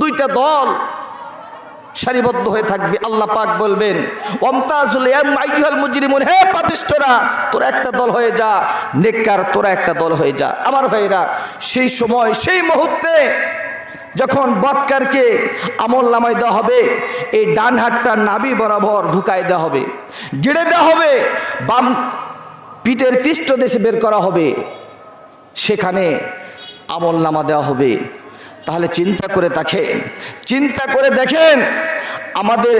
দুইটা দল সারিবদ্ধ হয়ে থাকবে, আল্লাহ পাক বলবেন ওমতাজুল আইয়ুহাল মুজরিমুন হে পাপিষ্ঠরা, তোরা একটা দল হয়ে যা, নেককার তোরা একটা দল হয়ে যা। আমার ভাইরা, সেই সময়, সেই মুহূর্তে যখন বৎকারকে আমল নামাই দেওয়া হবে, এই ডান হাতটা নাবি বরাবর ঢুকাই দেওয়া হবে। গেড়ে দেওয়া হবে, বাম পিঠের পৃষ্ঠ দেশে বের করা হবে। সেখানে আমল নামা দেওয়া হবে। তাহলে চিন্তা করে দেখেন। চিন্তা করে দেখেন, আমাদের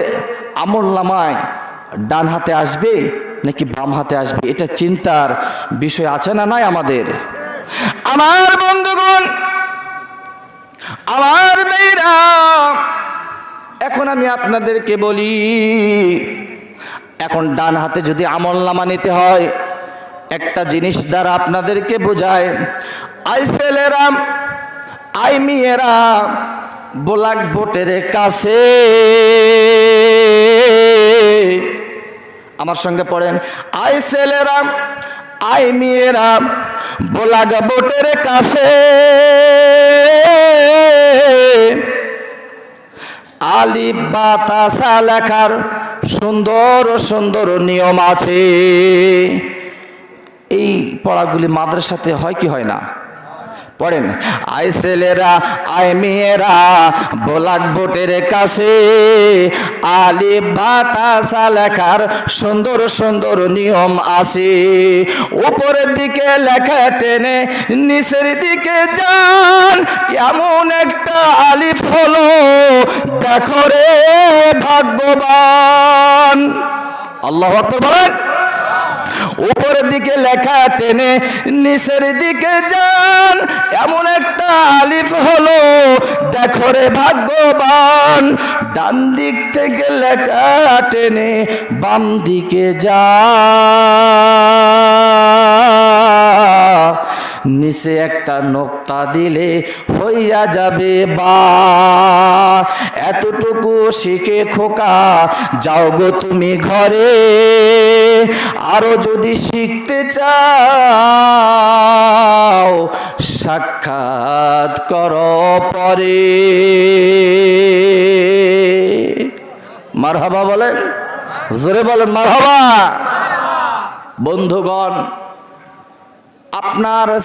আমল নামায় ডান হাতে আসবে নাকি বাম হাতে আসবে? এটা চিন্তার বিষয় আছে না নাই আমাদের? আমার বন্ধুগণ, আমার মেয়েরা, এখন আমি আপনাদেরকে বলি, এখন ডান হাতে যদি আমল নামা নিতে হয়, একটা জিনিস দ্বারা আপনাদেরকে বোঝায়, আই ছেলেরা আই মেয়েরা ব্ল্যাক বোটের কাছে। আমার সঙ্গে পড়েন। আই ছেলেরা, আই মেয়েরা ব্ল্যাক বোটের কাছে। আলিফ বাতাসা লেখার সুন্দর সুন্দর নিয়ম আছে। এই পড়াগুলি মাদ্রাসাতে হয় কি হয় না? পড়েন। আই ছেলেরা আই মেয়েরা ব্ল্যাক বোর্ডের কাছে। আলি বাতাসা লেখার সুন্দর সুন্দর নিয়ম আছে। উপরের দিকে লেখা টেনে, নিচের দিকে যান। এমন একটা আলিফ হলো, দেখো রে ভাগ্যবান। আল্লাহ বলেন। উপরের দিকে লেখা টেনে, নিচের দিকে যান। এমন একটা আলিফ হলো, দেখো রে ভাগ্যবান। ডান দিক থেকে লেখা টেনে, বাম দিকে যা। নিচে একটা নোক্তা দিলে হইয়া যাবে বা। এতটুকু শিখে খোকা, যাও গো তুমি ঘরে। আরও যদি শিখতে চাও সাক্ষাৎ কর পরে। মারহাবা বলেন? জোরে বলেন মারহাবা। বন্ধুগণ আপনার